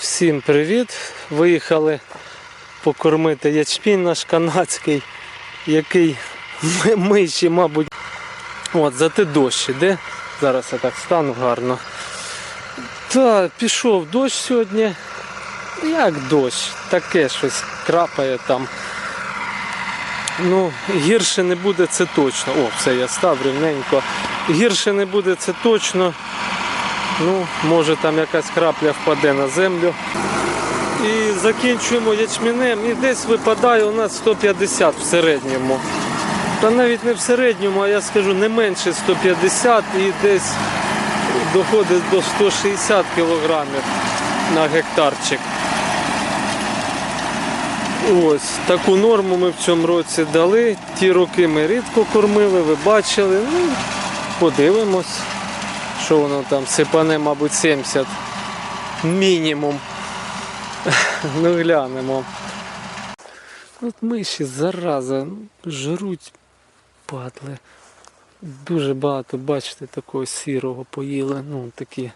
Всім привіт! Виїхали покормити ячмінь наш канадський, який ми, миші, мабуть. От, зате дощ іде. Зараз я так стану гарно. Та, пішов дощ сьогодні. Як дощ? Таке щось крапає там. Ну, гірше не буде це точно. О, все, я став рівненько. Гірше не буде це точно. Ну, може там якась крапля впаде на землю. І закінчуємо ячмінем. І десь випадає у нас 150 в середньому. Та навіть не в середньому, а я скажу не менше 150 і десь доходить до 160 кілограмів на гектарчик. Ось таку норму ми в цьому році дали. Ті роки ми рідко кормили, ви бачили. Ну, подивимось, що воно там сипане, мабуть, 70 мінімум. Ну, глянемо. От миші зараза, жруть падли. Дуже багато, бачите, такого сірого поїли. Ну, такі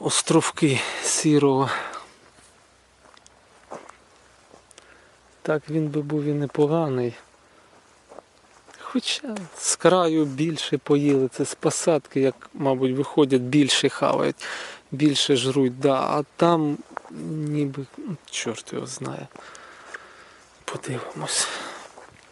островки сірого. Так він би був і непоганий. Хоча з краю більше поїли, це з посадки, як, мабуть, виходять, більше хавають, більше жруть, да. а там ніби, ну, чорт його знає. Подивимось.